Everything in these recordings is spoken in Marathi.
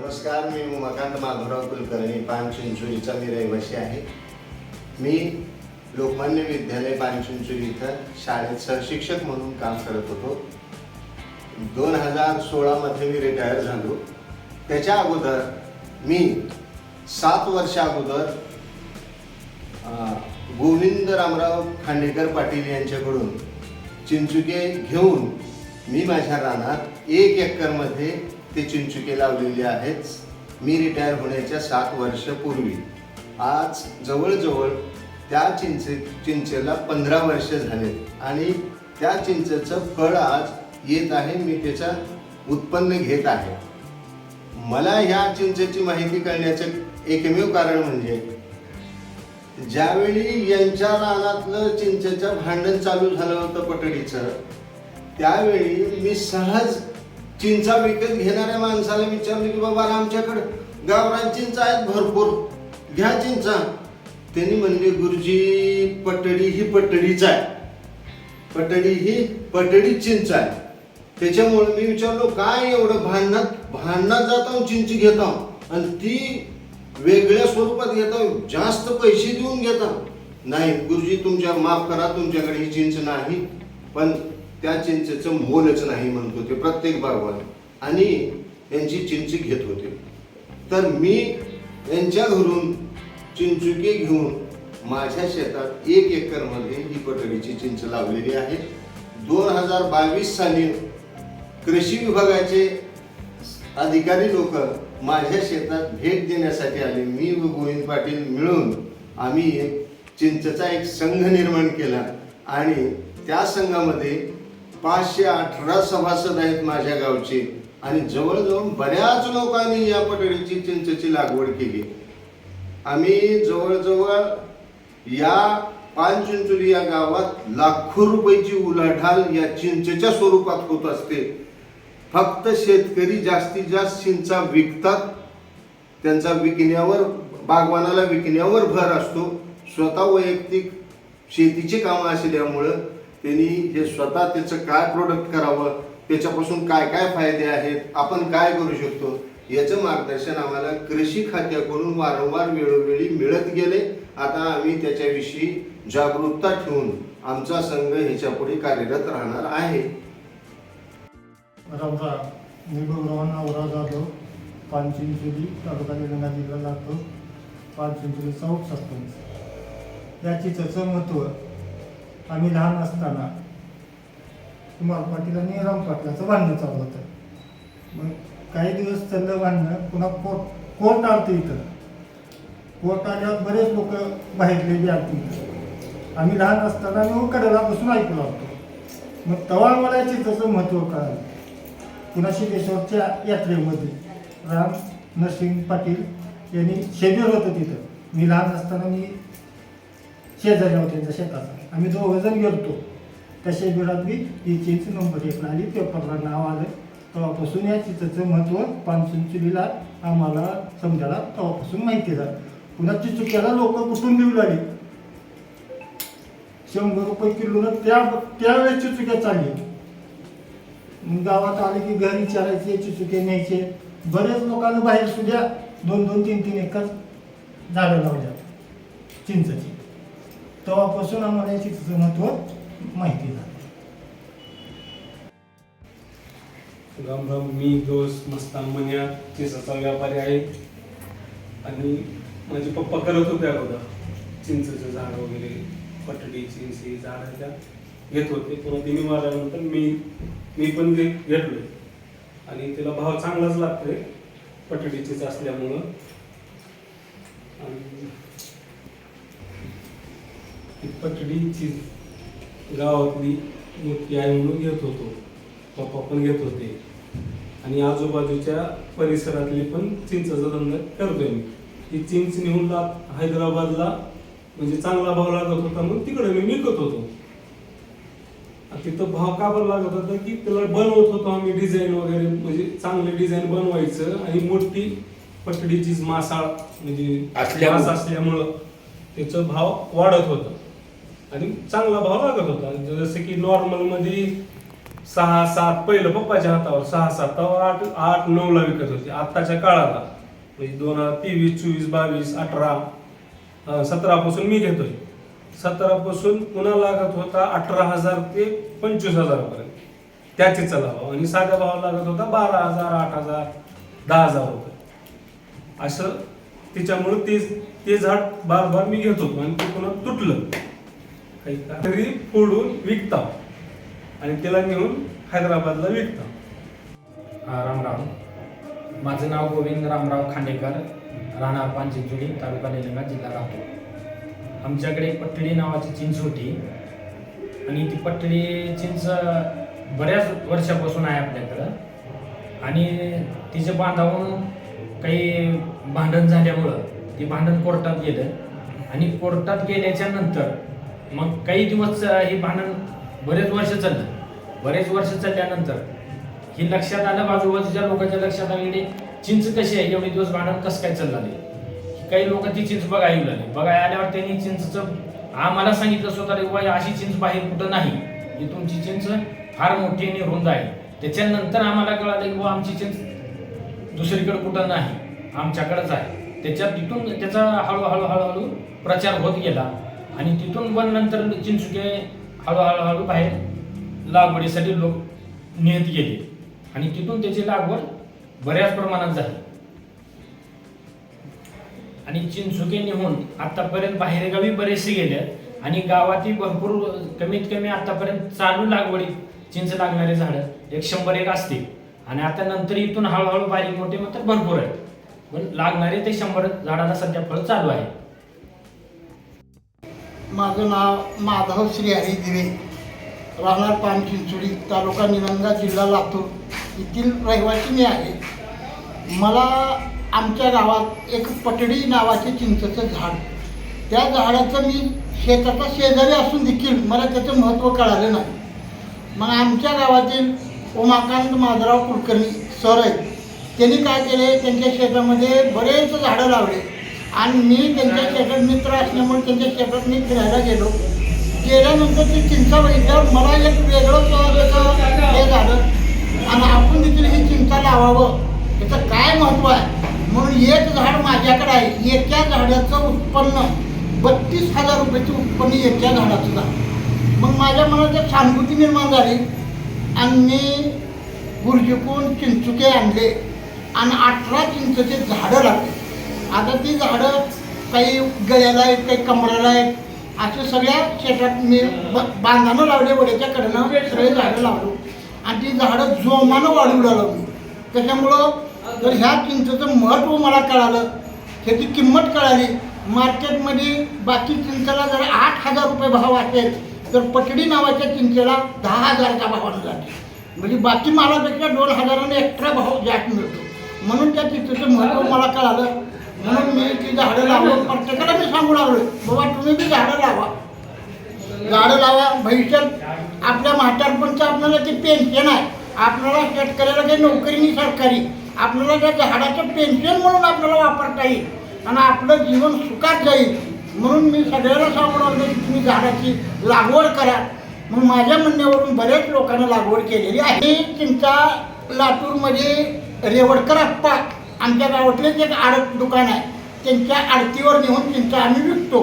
नमस्कार मी उमाकांत माधवराव कुलकर्णी पानचिंचोलीचा मी रहिवासी आहे. मी लोकमान्य विद्यालय पानचिंचोली इथं शाळेत सहशिक्षक म्हणून काम करत होतो. दोन हजार सोळामध्ये मी रिटायर झालो. त्याच्या अगोदर मी सात वर्षा अगोदर गोविंद रामराव खांडेकर पाटील यांच्याकडून चिंचुके घेऊन मी माझ्या रानात एक एकरमध्ये ते चिंचुके लावलेले आहेत. मी रिटायर होण्याच्या सात वर्षापूर्वी. आज जवळजवळ त्या चिंचे चिंचेला पंधरा वर्ष झालेत. आणि त्या चिंचेचं फळ आज येत आहे मी त्याचं उत्पन्न घेत आहे. मला ह्या चिंचेची माहिती कळण्याचं एकमेव कारण म्हणजे ज्यावेळी यांच्या रानातलं चिंचेचं भांडण चालू झालं होतं पटडीचं त्यावेळी मी सहज चिंचा विकत घेणाऱ्या माणसाला विचारलं की बाबा आमच्याकडे गावरान चिंच आहेत भरपूर. घ्या चिंचा. त्यांनी म्हणले गुरुजी पटडी ही पटडीच आहे. पटडी ही पटडी चिंच आहे. त्याच्यामुळे मी विचारलो काय एवढं भांडणात भांडणात जातो चिंच घेतो. आणि ती वेगळ्या स्वरूपात घेतो जास्त पैसे देऊन घेता. नाही गुरुजी तुमच्या माफ करा तुमच्याकडे ही चिंच नाही. पण त्या चिंचेचं मोलच नाही म्हणत होते प्रत्येक बागवान आणि यांची चिंच घेत होते. तर मी यांच्या घरून चिंचुके घेऊन माझ्या शेतात एक एकरमध्ये ही पटडीची चिंच लावलेली आहे. दोन हजार बावीस साली कृषी विभागाचे अधिकारी लोक माझ्या शेतात भेट देण्यासाठी आले. मी व गोविंद पाटील मिळून आम्ही एक चिंचचा एक संघ निर्माण केला आणि त्या संघामध्ये पाचशे अठरा सभासद आहेत माझ्या गावचे. आणि जवळजवळ बऱ्याच लोकांनी या पटडीची चिंचेची लागवड केली. आम्ही जवळजवळ या पानचिंचोली या गावात लाखो रुपयाची उलाढाल या चिंचेच्या स्वरूपात होत असते. फक्त शेतकरी जास्तीत जास्त चिंचा विकतात. त्यांचा विकण्यावर बागवानाला विकण्यावर भर असतो. स्वतः वैयक्तिक शेतीची कामं असल्यामुळं त्यांनी हे स्वतः त्याचं काय प्रोडक्ट करावं त्याच्यापासून काय काय फायदे आहेत आपण काय करू शकतो याचं मार्गदर्शन आम्हाला कृषी खात्याकडून वारंवार वेळोवेळी मिळत गेले. आता आम्ही त्याच्याविषयी जागरूकता ठेवून आमचा संघ ह्याच्या पुढे कार्यरत राहणार आहे. मी गौरव नावराव जाधव पानचिंचोली तालुका निलंगा जिल्हा लागतो पानचिंचोलीचा सरपंच. याची चित्राचं महत्त्व आम्ही लहान असताना कुमार पाटील आणि राम पाटलाचं भांडणं चालू होतं. मग काही दिवस चाललं भांडणं पुन्हा कोर्ट कोर्ट आलतं इथं. कोर्ट आल्यावर बरेच लोक बाहेरले बी आलते आम्ही लहान असताना मी कडेला बसून ऐकू लागतो. मग तवा मला चित्राचं महत्त्व कळालं. पुन्हा सिद्धेश्वरच्या यात्रेमध्ये राम नरसिंग पाटील यांनी शेबिर होतं तिथं. मी लहान असताना मी शेजारी होते त्या शेताचा. आम्ही दोघंजण गेलतो त्या शिबिरात मी ही नंबर एक आली पेपरला नाव आलं. तेव्हापासून या चिंचेचं महत्त्व पानसून चुलीला आम्हाला समजायला तेव्हापासून माहिती झालं. पुन्हा चिचुक्याला लोक कुठून देऊ लागली? शंभर रुपये किलोनं त्या त्यावेळेस चिचुक्या चालली. मग गावात आले की घरी विचारायचे चिचुके न्यायचे. बरेच लोकांना बाहेर सुद्धा दोन दोन तीन तीन एकर झाडं लावल्यात. चिंचची. तेव्हापासून आम्हाला या महत्त्व महत्त्व माहिती झालं. राम राम मी दोस मस्तान मन्या चिंचाचा व्यापारी आहे. आणि माझे पप्पा करत होते अगोदर. चिंचेचं झाड वगैरे पटडी चिंची झाड त्या घेत होते. पुन्हा तिने मारल्यानंतर मी मी पण ते घेतलोय आणि त्याला भाव चांगलाच लागतोय. पटडीचीच असल्यामुळं. आणि ती पटडीची गावातली मोठी आहे म्हणून घेत होतो. पप्पा पण घेत होते. आणि आजूबाजूच्या परिसरातली पण चिंचाचा धंदा करतोय मी. ही चिंच नेऊन हैदराबादला म्हणजे चांगला भाव लागत होता म्हणून तिकडे मी विकत होतो. तिथं भाव का बरं लागत होता की त्याला बनवत होतो आम्ही डिझाईन वगैरे म्हणजे चांगले डिझाईन बनवायचं आणि मोठी पटडीची मासाळ म्हणजे असल्यामुळं त्याचा भाव वाढत होता. आणि चांगला भाव लागत होता. जसं की नॉर्मलमध्ये सहा सात पहिलं पप्पाच्या हातावर सहा सात तेव्हा आठ आठ नऊला विकत होती. आत्ताच्या काळाला म्हणजे दोन हजार तेवीस चोवीस बावीस अठरा सतरापासून मी घेतोय. सतरापासून पुन्हा लागत होता अठरा हजार ते पंचवीस हजारापर्यंत. त्याचीचा भाव. आणि साध्या भाव लागत होता बारा हजार आठ हजार दहा हजार रुपये असं त्याच्यामुळे ते ते झाड बार बार मी घेत होतो आणि ते पुन्हा तुटलं. तरी फोडून विकता. आणि त्याला नेऊन हैदराबादला विकता. रामराव. राम राम माझं नाव गोविंद रामराव खांडेकर. राहणार पानचिंचोली तालुका निलंगा जिल्हा राहतो आमच्याकडे एक पट्टडी नावाची चिंच होती. आणि ती पट्टडी चिंच बऱ्याच वर्षापासून आहे आपल्याकडं. आणि तिचं बांधावून काही भांडण झाल्यामुळं ते भांडण कोर्टात गेलं. आणि कोर्टात गेल्याच्यानंतर मग काही दिवस हे भांडण बरेच वर्ष चाललं. बरेच वर्ष चालल्यानंतर हे लक्षात आलं बाजूबाजूच्या लोकांच्या लक्षात आलेली चिंच कशी आहे? एवढे दिवस भांडण कसं काय चाललं आले काही लोक ती चिंच बघायला येऊ लागली. बघायला आल्यावर त्यांनी चिंचचं आम्हाला सांगितलं स्वतः अशी चिंच बाहेर कुठं नाही. ही तुमची चिंच फार मोठी आणि रुंद आहे. त्याच्यानंतर आम्हाला कळालं की बाबा आमची चिंच दुसरीकडे कुठं नाही. आमच्याकडेच आहे. त्याच्यात तिथून त्याचा हळूहळू हळूहळू प्रचार होत गेला. आणि तिथून पण नंतर चिंचुके हळूहळू हळू बाहेर लागवडीसाठी लोक नेत गेले. आणि तिथून त्याची लागवड बऱ्याच प्रमाणात झाली. आणि चिंचुके निघून आतापर्यंत बाहेरगावी बरेचसे गेले आणि गावातही भरपूर कमीत कमी आतापर्यंत चालू लागवडीत चिंच लागणारे झाडं एक शंभर एक असतील. आणि आता नंतर इथून हळूहळू बारीक मोठे मात्र भरपूर आहेत. पण लागणारे ते शंभर झाडाला सध्या फळ चालू आहे. माझं नाव माधव श्री हरी दिवे राहणार पान तालुका निलंगा जिल्हा लातूर. येथील रहिवासी मी आहे. मला आमच्या गावात एक पटडी नावाचे चिंचेचं झाड. त्या झाडाचं मी शेताचा शेजारी असून देखील मला त्याचं महत्त्व कळालं नाही. मग आमच्या गावातील उमाकांत माधवराव कुलकर्णी सर आहेत. त्यांनी काय केले? त्यांच्या शेतामध्ये बरेच झाडं लावले. आणि मी त्यांच्या शेतात मित्र असल्यामुळे त्यांच्या शेतात मी फिरायला गेलो. गेल्यानंतर ती चिंचा बघितल्यावर मला एक वेगळं त्याचं हे झालं. आणि आपण देखील ही चिंता लावावं. त्याचं काय महत्त्व आहे? म्हणून एक झाड माझ्याकडे आहे. एका झाडाचं उत्पन्न बत्तीस हजार रुपयाचं उत्पन्न एका झाडाचं झालं मग माझ्या मनात एक सहानुभूती निर्माण झाली. आणि मी गुरुजीकून चिंचुके आणले. आणि अठरा चिंचचे झाडं लागले. आता ती झाडं काही गळ्याला आहेत काही कमराला आहेत असे सगळ्या शेतात मी बांधानं लावले वड्याच्या कडनं सगळे झाडं लावलो. आणि ती झाडं जोमानं वाढू लागलो. त्याच्यामुळं जर ह्या चिंचेचं महत्त्व मला कळालं त्याची किंमत कळाली मार्केटमध्ये बाकी चिंचेला जर आठ हजार रुपये भाव असेल तर पटडी नावाच्या चिंचेला दहा हजारचा भावानं जाते. म्हणजे बाकी मालापेक्षा दोन हजाराने एक्स्ट्रा भाव जास्त मिळतो. म्हणून त्या चिंचेचं महत्त्व मला कळालं. म्हणून मी ती झाडं लावून प्रत्येकाला मी सांगू लागलो बाबा तुम्ही बी झाडं लावा. झाडं लावा भविष्यात आपल्या म्हातारपणचं आपल्याला ते पेन्शन आहे. आपल्याला शेतकऱ्याला काही नोकरी नाही सरकारी आपल्याला त्या झाडाचं पेन्शन म्हणून आपल्याला वापरता येईल. आणि आपलं जीवन सुखात जाईल. म्हणून मी सगळ्याला सांगू लागलो की तुम्ही झाडाची लागवड करा. मग माझ्या म्हणण्यावरून बऱ्याच लोकांना लागवड केलेली आहे. ही चिंचा लातूरमध्ये रेवडकर आप्पा आमच्या गावातलेच एक आडत दुकान आहे. त्यांच्या आडतीवर नेऊन चिंचा आम्ही विकतो.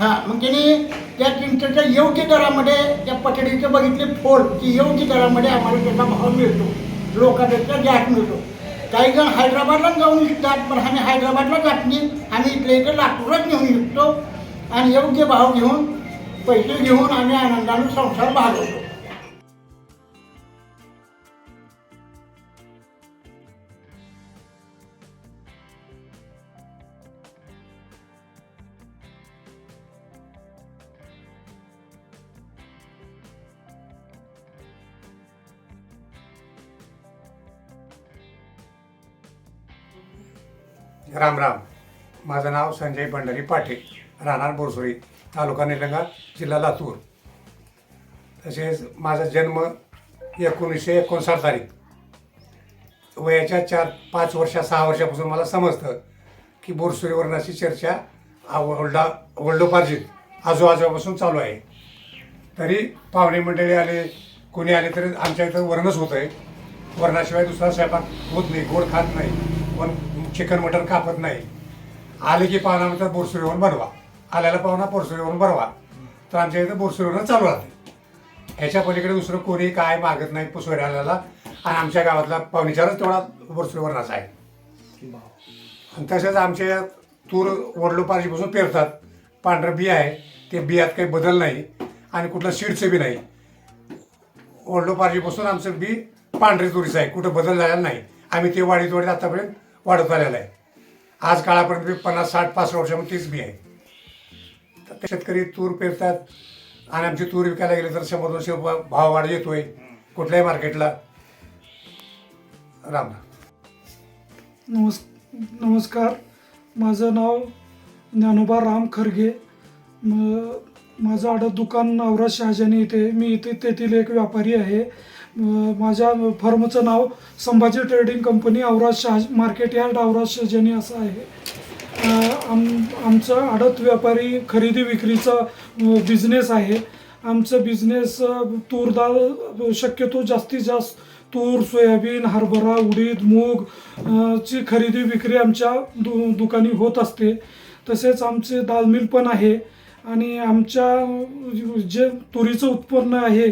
हां मग त्यांनी त्या चिंचेच्या योग्य दरामध्ये त्या पटडीचे बघितले फोड की योग्य दरामध्ये आम्हाला त्याचा भाव मिळतो. लोकांपेक्षा जास्त मिळतो. काही जण हैदराबादला जाऊन विकतात पण आम्ही हैदराबादला जात नाही. आम्ही इथल्या इथे लातूरात नेऊन विकतो. आणि योग्य भाव घेऊन पैसे घेऊन आम्ही आनंदाने संसार भागवतो. राम राम. माझं नाव संजय भंडारी पाटील राहणार बोरसोळी तालुका निलंगा जिल्हा लातूर. तसेच माझा जन्म एकोणीसशे एकोणसाठ तारीख. वयाच्या चार पाच वर्षा सहा वर्षापासून मला समजतं की बोरसोळी चर्चा वल्डा वल्डोपार्जित वडलोपार्जित आजोबाजोपासून चालू आहे. तरी पाहुणे मंडळी आले कोणी आले तरी आमच्या इथं वरणच होतं आहे वरणाशिवाय दुसरा स्वयंपाक होत नाही गोड खात नाही. पण चिकन मटन कापत नाही. आले की पाहुणा म्हणतात बोरसुरीवरून बनवा. आल्याला पाहुणा बोरसुरीवरून बनवा. तर आमच्या इथं बोरसुरीवरून चालू राहते. ह्याच्या पलीकडे दुसरं कोणी काय मागत नाही पुसवड्याला आल्याला. आणि आमच्या गावातला पाहुणीचारच तेवढा बोरसुरीवरणाचा आहे. आणि तसेच आमच्या तूर वडलोपारजीपासून पेरतात. पांढरं बी आहे. ते बियात काही बदल नाही. आणि कुठलं सीडचं बी नाही. वडलोपारजीपासून आमचं बी पांढरी तुरीचं आहे. कुठं बदल झालेला नाही. आम्ही ते वाढीत वाढीत आतापर्यंत वाढत आलेलं आहे. आज काळापर्यंत बी पन्नास साठ पाच वर्षामध्ये तीच बी आहे. तर शेतकरी तूर पेरतात आणि आमची तूर विकायला गेले तर शंभर दोनशे रुपये भाव वाढ येतोय. कुठल्याही मार्केटला. राम नमस् नमस्कार. माझं नाव ज्ञानोबा राम खरगे. माझं आडं दुकान नवराज शहाजानी इथे मी इथे तेथील एक व्यापारी आहे. माझ्या फर्मचं नाव Sambhaji trading company Auraj Shah market yard Auraj Shahajani असं आहे. आम आमचं आडत व्यापारी खरेदी विक्रीचा बिझनेस आहे. आमचं बिझनेस तूर डाळ शक्यतो जास्तीत जास्त तूर सोयाबीन हरभरा उडीद मूग ची खरेदी विक्री आमच्या दु दुकानी होत असते. तसेच आमचे दाल मिल पण आहे. आणि आमच्या जे तुरीचं उत्पन्न आहे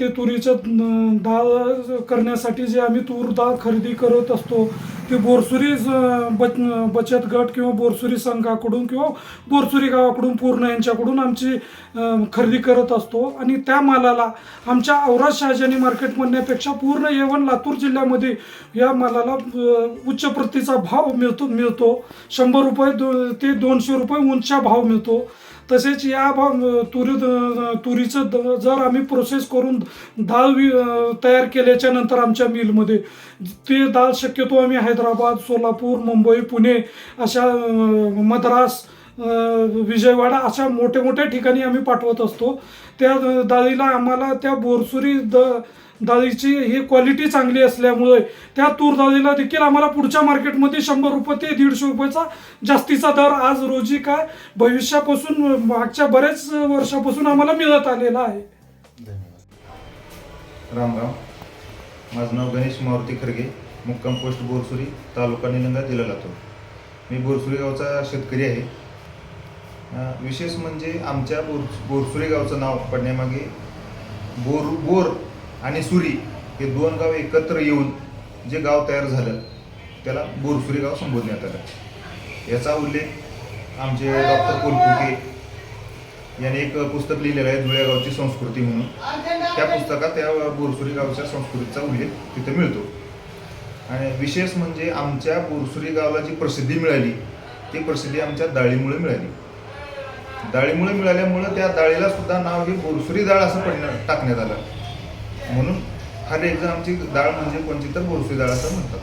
ते तुरीचं डाळ करण्यासाठी जे आम्ही तूर डाळ खरेदी करत असतो ते बोरसुरी बच बचत गट किंवा बोरसुरी संघाकडून किंवा बोरसुरी गावाकडून पूर्ण यांच्याकडून आमची खरेदी करत असतो. आणि त्या मालाला आमच्या औराद शहाजानी मार्केट म्हणण्यापेक्षा पूर्ण येवन लातूर जिल्ह्यामध्ये या मालाला उच्च प्रतीचा भाव मिळतो मिळतो. शंभर रुपये दो ते दोनशे रुपये उंचा भाव मिळतो. तसेच या तुरी तुरीचं द- जर आम्ही प्रोसेस करून डाळ वि तयार केल्याच्यानंतर आमच्या मिलमध्ये ते डाळ शक्यतो आम्ही हैदराबाद सोलापूर मुंबई पुणे अशा मद्रास विजयवाडा अशा मोठ्या मोठ्या ठिकाणी आम्ही पाठवत असतो. त्या डाळीला आम्हाला त्या बोरसुरी द डाळीची ही क्वालिटी चांगली असल्यामुळे त्या तूर डाळीला देखील आम्हाला पुढच्या मार्केटमध्ये शंभर रुपये ते दीडशे रुपयाचा जास्तीचा दर आज रोजी काय भविष्यापासून मागच्या बऱ्याच वर्षापासून आम्हाला मिळत आलेला आहे. राम राम. माझं नाव गणेश मारुती खरगे. मुक्काम पोस्ट बोरसुरी तालुका निलंगा दिला जातो मी बोरसुरी गावचा शेतकरी आहे. विशेष म्हणजे आमच्या बोर बोरसुरी गावचं नाव पडण्यामागे बोर बोर आणि सुरी हे दोन गाव एकत्र येऊन जे गाव तयार झालं त्याला बोरसुरी गाव संबोधण्यात आलं. याचा उल्लेख आमचे डॉक्टर कोलकुके यांनी एक पुस्तक लिहिलेलं आहे धुळ्या गावची संस्कृती म्हणून. त्या पुस्तकात त्या बोरसुरी गावच्या संस्कृतीचा उल्लेख तिथे मिळतो. आणि विशेष म्हणजे आमच्या बोरसुरी गावाला जी प्रसिद्धी मिळाली ती प्रसिद्धी आमच्या डाळीमुळे मिळाली. डाळीमुळे मिळाल्यामुळं त्या डाळीला सुद्धा नाव हे बोरसुरी डाळ असं पडण्यात टाकण्यात आलं. म्हणून हर एक जण आमची डाळ म्हणजे कोणती तर बोरसूर डाळ असं म्हणतात.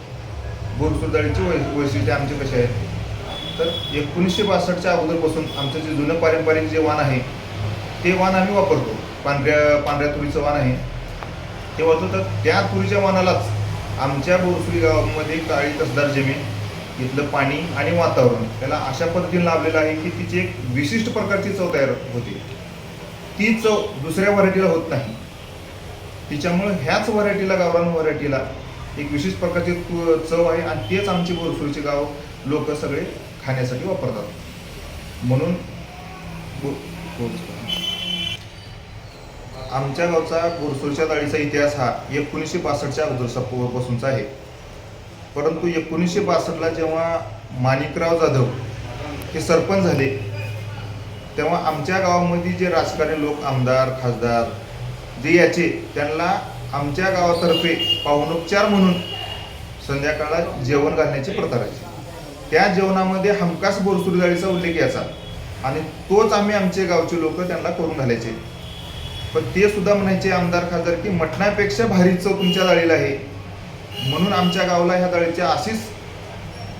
बोरसूर डाळीची वै वैशिष्ट्य आमचे कसे आहेत तर एकोणीसशे बासष्टच्या अगोदरपासून आमचं जे जुनं पारंपरिक जे वाण आहे ते वाण आम्ही वापरतो. पांढऱ्या पांढऱ्या तुरीचं वाण आहे. ते वापरतो तर त्या तुरीच्या वाणालाच आमच्या बोरसुरी गावामध्ये काळी कसदार जमीन इथलं पाणी आणि वातावरण त्याला अशा पद्धतीने लाभलेलं आहे की तिची एक विशिष्ट प्रकारची चव तयार होते. ती चव दुसऱ्या व्हरायटीला होत नाही. तिच्यामुळे ह्याच व्हरायटीला गावरान व्हरायटीला एक विशेष प्रकारची चव आहे आणि तेच आमची बोरसुरीचे गाव लोक सगळे खाण्यासाठी वापरतात. म्हणून आमच्या गावचा बोरसुरच्या डाळीचा इतिहास हा एकोणीसशे बासष्टच्या अगोदरपासूनचा आहे. परंतु एकोणीसशे बासष्टला जेव्हा माणिकराव जाधव हे सरपंच झाले तेव्हा आमच्या गावामध्ये जे राजकारणी लोक आमदार खासदार जे याचे त्यांना आमच्या गावातर्फे पाहुणोपचार म्हणून संध्याकाळला जेवण घालण्याची प्रथा राहायची. त्या जेवणामध्ये हमखास बोरसुरी डाळीचा उल्लेख यायचा आणि तोच आम्ही आमचे गावचे लोक त्यांना करून घालायचे. पण ते सुद्धा म्हणायचे आमदार खासदार की मटणापेक्षा भारी चव तुमच्या डाळीला आहे. म्हणून आमच्या गावाला ह्या जाळीची अशीच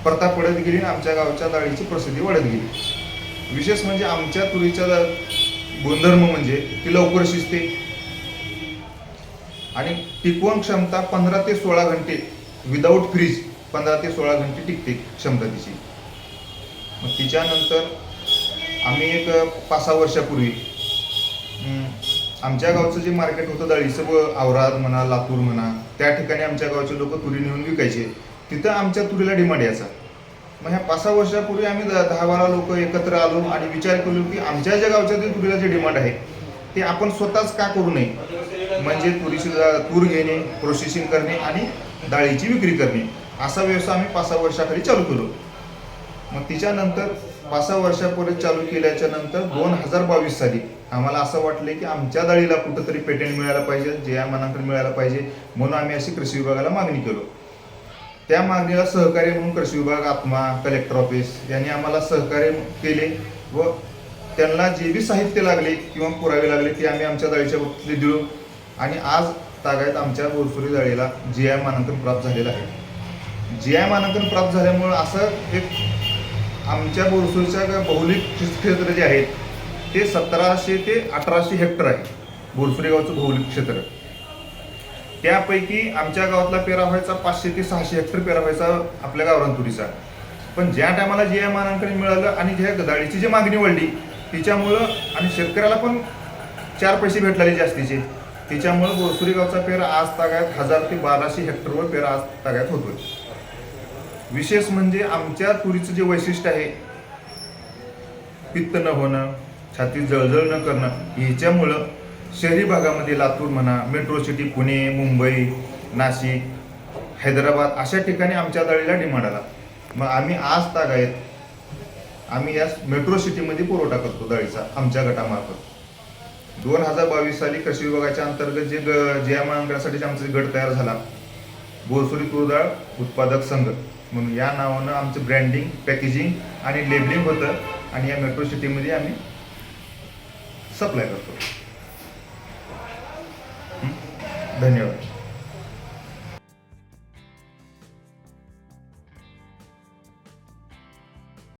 प्रथा पडत गेली आणि आमच्या गावच्या जाळीची प्रसिद्धी वाढत गेली. विशेष म्हणजे आमच्या तुरीच्या गुणधर्म म्हणजे ती लवकर शिजते. आणि टिकवण क्षमता पंधरा ते सोळा घंटे विदाऊट फ्रीज पंधरा ते सोळा घंटे टिकते क्षमता तिची. मग तिच्यानंतर आम्ही एक पाच सहा वर्षापूर्वी आमच्या गावचं जे मार्केट होतं डाळीचं व आवराद म्हणा लातूर म्हणा त्या ठिकाणी आमच्या गावचे लोक तुरी नेऊन विकायचे. तिथं आमच्या तुरीला डिमांड यायचा. मग ह्या पाच सहा वर्षापूर्वी आम्ही द- दहा बारा लोक एकत्र आलो आणि विचार केलो की आमच्या ज्या गावच्या तुरीला जे डिमांड आहे ते आपण स्वतःच का करू नये? म्हणजे तुरीची तूर घेणे प्रोसेसिंग करणे आणि डाळीची विक्री करणे. असा व्यवसाय आम्ही पाच सहा वर्षाखाली चालू केलो मग तिच्यानंतर पाच सहा वर्षापूर्वी चालू केल्याच्यानंतर दोन हजार बावीस साली आम्हाला असं वाटलं की आमच्या डाळीला कुठंतरी पेटंट मिळायला पाहिजे जे या मानांकन मिळायला पाहिजे म्हणून आम्ही अशी कृषी विभागाला मागणी केलो. त्या मागणीला सहकार्य म्हणून कृषी विभाग आत्मा कलेक्टर ऑफिस यांनी आम्हाला सहकार्य केले व त्यांना जे बी साहित्य लागले किंवा पुरावे लागले ते आम्ही आमच्या डाळीच्या बाबतीत दिलो आणि आज तागायत आमच्या बोरसुरी जाळीला जी आय मानांकन प्राप्त झालेलं आहे. जी आय मानांकन प्राप्त झाल्यामुळं असं एक आमच्या बोरसुरीच्या भौगोलिक क्षेत्र जे आहेत ते सतराशे ते अठराशे हेक्टर आहे बोरसुरी गावचं भौगोलिक क्षेत्र. त्यापैकी आमच्या गावातला पेरा व्हायचा पाचशे ते सहाशे हेक्टर पेरा व्हायचा आपल्या गावरान तुरीचा पण ज्या टायमाला जे मानांकन मिळालं आणि ज्या गदाळीची जी मागणी वाढली तिच्यामुळं आणि शेतकऱ्याला पण चार पैसे भेटलेले जास्तीचे. त्याच्यामुळे गोसुरीगावचा पेर पेरा आज तागायत हजार ते बाराशे हेक्टरवर पेरा आज तागायत होतोय. विशेष म्हणजे आमच्या तुरीचं जे वैशिष्ट्य आहे पित्त न होणं छातीत जळजळ न करणं ह्याच्यामुळं शहरी भागामध्ये लातूर म्हणा मेट्रो सिटी पुणे मुंबई नाशिक हैदराबाद अशा ठिकाणी आमच्या दळीला डिमांड आला. मग आम्ही आज तागायत आम्ही या मेट्रो सिटीमध्ये पुरवठा करतो दळीचा आमच्या गटामार्फत. दोन हजार बावीस साली कृषी विभागाच्या अंतर्गत जे ग जे मानकासाठी आमचा गट तयार झाला बोरसुरी तुरडाळ उत्पादक संघ. म्हणून या नावानं आमचं ब्रँडिंग पॅकेजिंग आणि लेबलिंग होतं आणि या मेट्रो सिटीमध्ये आम्ही सप्लाय करतो. धन्यवाद.